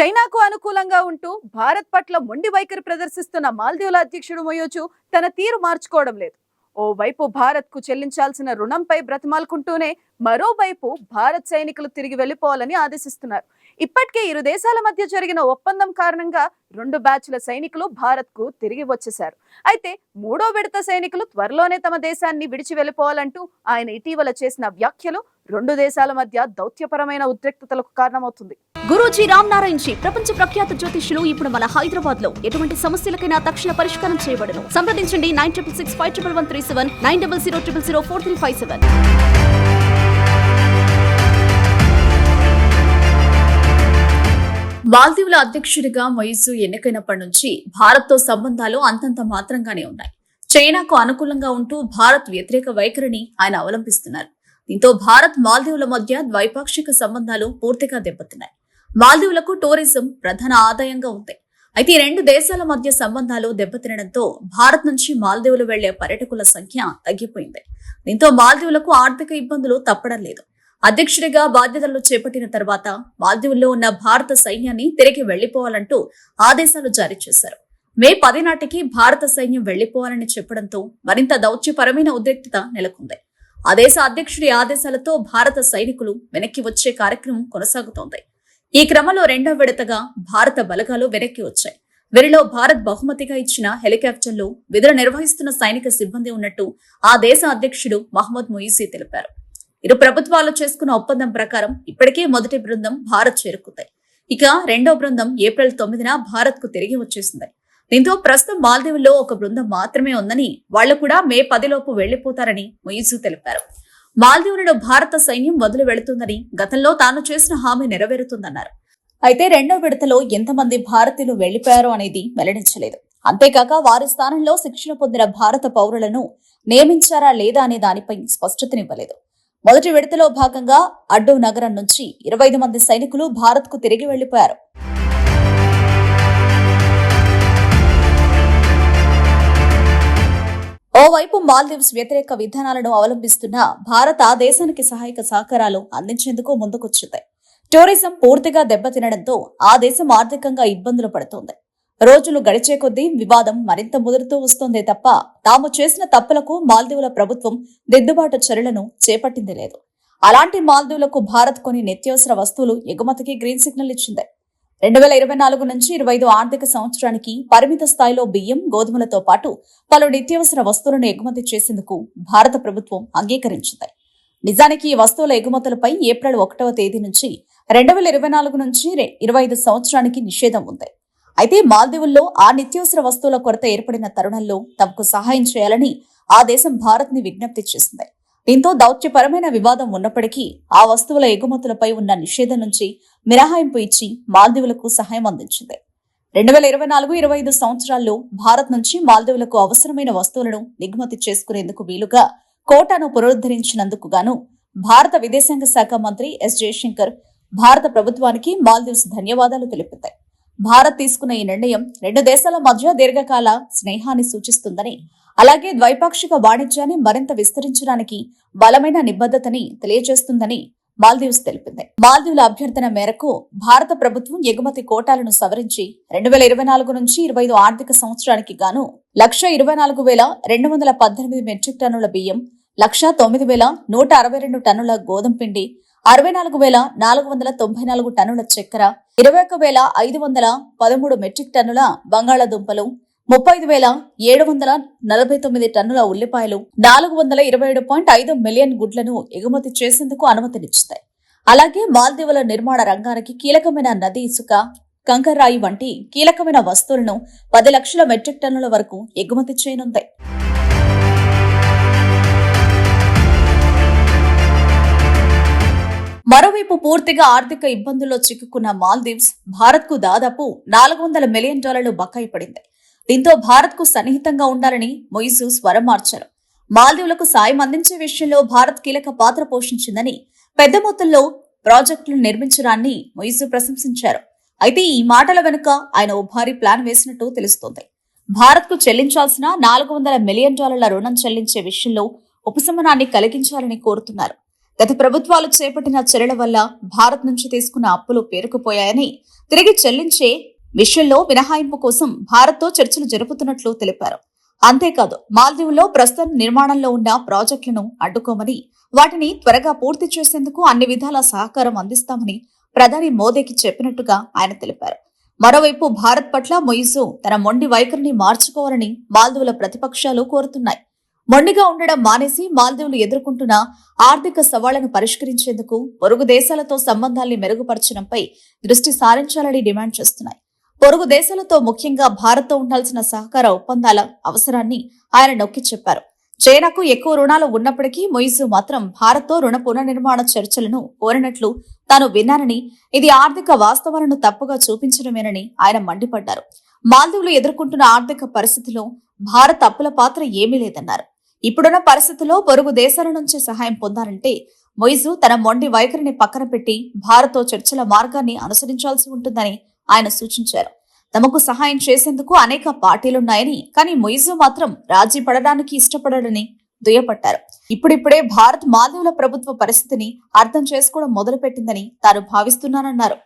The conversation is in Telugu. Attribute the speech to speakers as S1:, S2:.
S1: చైనాకు అనుకూలంగా ఉంటూ భారత్ పట్ల మొండి వైఖరి ప్రదర్శిస్తున్న మాల్దీవుల అధ్యక్షుడు మొయోచు తన తీరు మార్చుకోవడం లేదు. ఓవైపు భారత్కు చెల్లించాల్సిన రుణంపై బ్రతిమాలుకుంటూనే మరోవైపు భారత్ సైనికులు తిరిగి వెళ్ళిపోవాలని ఆదేశిస్తున్నారు. ఇప్పటికే ఇరు దేశాల మధ్య జరిగిన ఒప్పందం కారణంగా రెండు బ్యాచ్ల సైనికులు భారత్కు తిరిగి వచ్చేశారు. అయితే మూడో విడత సైనికులు త్వరలోనే తమ దేశాన్ని విడిచి వెళ్ళిపోవాలంటూ ఆయన ఇటీవల చేసిన వ్యాఖ్యలు రెండు దేశాల మధ్య దౌత్యపరమైన ఉద్రిక్తతలకు కారణమవుతుంది.
S2: గురూజీ రామ్ నారాయణ్ జీ ప్రపంచ ప్రఖ్యాత జ్యోతిష్యులు ఇప్పుడు మన హైదరాబాద్లో ఎటువంటి సమస్యలకైనా తక్షణ పరిష్కారం చేయబడను. సంప్రదించండి nine triple six five triple one three seven nine double zero triple zero four three five seven. మాల్దీవుల అధ్యక్షుడిగా మొయిసు ఎన్నికైనప్పటి నుంచి భారత్తో సంబంధాలు అంతంత మాత్రంగానే ఉన్నాయి. చైనాకు అనుకూలంగా ఉంటూ భారత్ వ్యతిరేక వైఖరిని ఆయన అవలంబిస్తున్నారు. దీంతో భారత్ మాల్దీవుల మధ్య ద్వైపాక్షిక సంబంధాలు పూర్తిగా దెబ్బతిన్నాయి. మాల్దీవులకు టూరిజం ప్రధాన ఆదాయంగా ఉంది. అయితే ఈ రెండు దేశాల మధ్య సంబంధాలు దెబ్బతినడంతో భారత్ నుంచి మాల్దీవులు వెళ్ళే పర్యటకుల సంఖ్య తగ్గిపోయింది. దీంతో మాల్దీవులకు ఆర్థిక ఇబ్బందులు తప్పడం లేదు. అధ్యక్షుడిగా బాధ్యతలు చేపట్టిన తర్వాత మాల్దీవుల్లో ఉన్న భారత సైన్యాన్ని తిరిగి వెళ్ళిపోవాలంటూ ఆదేశాలు జారీ చేశారు. మే పది నాటికి భారత సైన్యం వెళ్ళిపోవాలని చెప్పడంతో మరింత దౌత్యపరమైన ఉద్రిక్తత నెలకొంది. ఆ దేశ అధ్యక్షుడి ఆదేశాలతో భారత సైనికులు వెనక్కి వచ్చే కార్యక్రమం కొనసాగుతోంది. ఈ క్రమంలో రెండో విడతగా భారత బలగాలు వెనక్కి వచ్చాయి. వీరిలో భారత్ బహుమతిగా ఇచ్చిన హెలికాప్టర్లు విధులు నిర్వహిస్తున్న సైనిక సిబ్బంది ఉన్నట్టు ఆ దేశ అధ్యక్షుడు మహమ్మద్ ముయిసీ తెలిపారు. ఇరు ప్రభుత్వాలు చేసుకున్న ఒప్పందం ప్రకారం ఇప్పటికే మొదటి బృందం భారత్ చేరుకుంది. ఇక రెండో బృందం ఏప్రిల్ తొమ్మిదిన భారత్కు తిరిగి వచ్చేసింది. దీంతో ప్రస్తుతం మాల్దీవుల్లో ఒక బృందం మాత్రమే ఉందని వాళ్ళు కూడా మే పదిలోపు వెళ్ళిపోతారని మొయిజు తెలిపారు. మాల్దీవులను భారత సైన్యం వదిలి వెళుతుందని గతంలో తాను చేసిన హామీ నెరవేరుతుందన్నారు. అయితే రెండో విడతలో ఎంతమంది భారతీయులు వెళ్ళిపోయారో అనేది వెల్లడించలేదు. అంతేకాక వారి స్థానంలో శిక్షణ పొందిన భారత పౌరులను నియమించారా లేదా అనే దానిపై స్పష్టతనివ్వలేదు. మొదటి విడతలో భాగంగా అడ్డు నగరం నుంచి ఇరవై ఐదు మంది సైనికులు భారత్కు తిరిగి వెళ్ళిపోయారు ఓవైపు మాల్దీవ్స్ వ్యతిరేక విధానాలను అవలంబిస్తున్న భారత ఆ దేశానికి సహాయక సహకారాలు అందించేందుకు ముందుకొచ్చింది. టూరిజం పూర్తిగా దెబ్బతినడంతో ఆ దేశం ఆర్థికంగా ఇబ్బందులు పడుతోంది. రోజులు గడిచే కొద్దీ వివాదం మరింత ముదురుతూ వస్తోందే తప్ప తాము చేసిన తప్పులకు మాల్దీవుల ప్రభుత్వం దిద్దుబాటు చర్యలను చేపట్టింది లేదు. అలాంటి మాల్దీవులకు భారత్ కొన్ని నిత్యావసర వస్తువులు ఎగుమతికి గ్రీన్ సిగ్నల్ ఇచ్చింది. రెండు వేల ఇరవై నాలుగు నుంచి ఇరవై ఐదు ఆర్థిక సంవత్సరానికి పరిమిత స్థాయిలో బియ్యం గోధుమలతో పాటు పలు నిత్యావసర వస్తువులను ఎగుమతి చేసేందుకు భారత ప్రభుత్వం అంగీకరించింది. నిజానికి ఈ వస్తువుల ఎగుమతులపై ఏప్రిల్ ఒకటవ తేదీ నుంచి రెండు వేల ఇరవై నాలుగు నుంచి ఇరవై ఐదు సంవత్సరానికి నిషేధం ఉంది. అయితే మాల్దీవుల్లో ఆ నిత్యావసర వస్తువుల కొరత ఏర్పడిన తరుణంలో తమకు సహాయం చేయాలని ఆ దేశం భారత్ని విజ్ఞప్తి చేసింది. దీంతో దౌత్యపరమైన వివాదం ఉన్నప్పటికీ ఆ వస్తువుల ఎగుమతులపై ఉన్న నిషేధం నుంచి మినహాయింపు ఇచ్చి మాల్దీవులకు సహాయం అందించింది. రెండు వేల ఇరవై నాలుగు ఇరవై ఐదు సంవత్సరాల్లో భారత్ నుంచి మాల్దీవులకు అవసరమైన వస్తువులను దిగుమతి చేసుకునేందుకు వీలుగా కోటాను పునరుద్ధరించినందుకు గాను భారత విదేశాంగ శాఖ మంత్రి ఎస్ జయశంకర్ భారత ప్రభుత్వానికి మాల్దీవ్స్ ధన్యవాదాలు తెలిపింది. భారత్ తీసుకున్న ఈ నిర్ణయం రెండు దేశాల మధ్య దీర్ఘకాల స్నేహాన్ని సూచిస్తుందని అలాగే ద్వైపాక్షిక వాణిజ్యాన్ని మరింత విస్తరించడానికి బలమైన నిబద్ధతని తెలియజేస్తుందని మాల్దీవ్స్ తెలిపింది. మాల్దీవుల అభ్యర్థన మేరకు భారత ప్రభుత్వం ఎగుమతి కోటాలను సవరించి రెండు వేల ఇరవై నాలుగు నుంచి ఇరవై ఐదు ఆర్థిక సంవత్సరానికి గాను లక్ష ఇరవై నాలుగు వేల రెండు వందల పద్దెనిమిది మెట్రిక్ టన్నుల బియ్యం లక్ష తొమ్మిది వేల నూట అరవై రెండు టన్నుల గోధుమ పిండి అరవై నాలుగు వేల నాలుగు వందల తొంభై నాలుగు టన్నుల చక్కెర ఇరవై ఒక వేల ఐదు వందల పదమూడు మెట్రిక్ టన్నుల బంగాళాదుంపలు ముప్పై ఐదు వేల ఏడు వందల నలభై తొమ్మిది టన్నుల ఉల్లిపాయలు నాలుగు వందల ఇరవై ఏడు పాయింట్ ఐదు మిలియన్ గుడ్లను ఎగుమతి చేసేందుకు అనుమతినిచ్చుతాయి. అలాగే మాల్దీవుల నిర్మాణ రంగానికి కీలకమైన నది ఇసుక కంకర్రాయి వంటి కీలకమైన వస్తువులను పది లక్షల మెట్రిక్ టన్నుల వరకు ఎగుమతి చేయనుంది. మరోవైపు పూర్తిగా ఆర్థిక ఇబ్బందుల్లో చిక్కుకున్న మాల్దీవ్స్ భారత్కు దాదాపు నాలుగు వందల మిలియన్ డాలర్లు బకాయి పడింది. దీంతో భారత్కు సన్నిహితంగా ఉండాలని మొయిజు స్వరం మార్చారు. మాల్దీవులకు సాయం అందించే విషయంలో భారత్ కీలక పాత్ర పోషించిందని పెద్ద మొత్తంలో ప్రాజెక్టులు నిర్మించడాన్ని మొయిజు ప్రశంసించారు. అయితే ఈ మాటల వెనుక ఆయన ఓ భారీ ప్లాన్ వేసినట్టు తెలుస్తోంది. భారత్కు చెల్లించాల్సిన నాలుగు వందల మిలియన్ డాలర్ల రుణం చెల్లించే విషయంలో ఉపశమనాన్ని కలిగించాలని కోరుతున్నారు. గత ప్రభుత్వాలు చేపట్టిన చర్యల వల్ల భారత్ నుంచి తీసుకున్న అప్పులు పేరుకుపోయాయని తిరిగి చెల్లించే విషయంలో మినహాయింపు కోసం భారత్తో చర్చలు జరుపుతున్నట్లు తెలిపారు. అంతేకాదు మాల్దీవులో ప్రస్తుతం నిర్మాణంలో ఉన్న ప్రాజెక్టులను అడ్డుకోమని వాటిని త్వరగా పూర్తి చేసేందుకు అన్ని విధాల సహకారం అందిస్తామని ప్రధాని మోదీకి చెప్పినట్టుగా ఆయన తెలిపారు. మరోవైపు భారత్ పట్ల మొయిసు తన మొండి వైఖరిని మార్చుకోవాలని మాల్దీవుల ప్రతిపక్షాలు కోరుతున్నాయి. మొండిగా ఉండడం మానేసి మాల్దీవులు ఎదుర్కొంటున్న ఆర్థిక సవాళ్ళను పరిష్కరించేందుకు పొరుగు దేశాలతో సంబంధాల్ని మెరుగుపరచడంపై దృష్టి సారించాలని డిమాండ్ చేస్తున్నాయి. పొరుగు దేశాలతో ముఖ్యంగా భారత్తో ఉండాల్సిన సహకార ఒప్పందాల అవసరాన్ని ఆయన నొక్కి చెప్పారు. చైనాకు ఎక్కువ రుణాలు ఉన్నప్పటికీ మొయిజు మాత్రం భారత్తో రుణ పునర్నిర్మాణ చర్చలను కోరినట్లు తాను విన్నానని ఇది ఆర్థిక వాస్తవాలను తప్పుగా చూపించడమేనని ఆయన మండిపడ్డారు. మాల్దీవులు ఎదుర్కొంటున్న ఆర్థిక పరిస్థితిలో భారత్ అప్పుల పాత్ర ఏమీ లేదన్నారు. ఇప్పుడున్న పరిస్థితుల్లో పొరుగు దేశాల నుంచి సహాయం పొందాలంటే మొయిజు తన మొండి వైఖరిని పక్కన పెట్టి భారత్తో చర్చల మార్గాన్ని అనుసరించాల్సి ఉంటుందని ఆయన సూచించారు. తమకు సహాయం చేసేందుకు అనేక పార్టీలున్నాయని కానీ మొయిజు మాత్రం రాజీ పడడానికి ఇష్టపడడని దుయ్యపట్టారు. ఇప్పుడిప్పుడే భారత్ మాధవుల ప్రభుత్వ పరిస్థితిని అర్థం చేసుకోవడం మొదలుపెట్టిందని తాను భావిస్తున్నానన్నారు.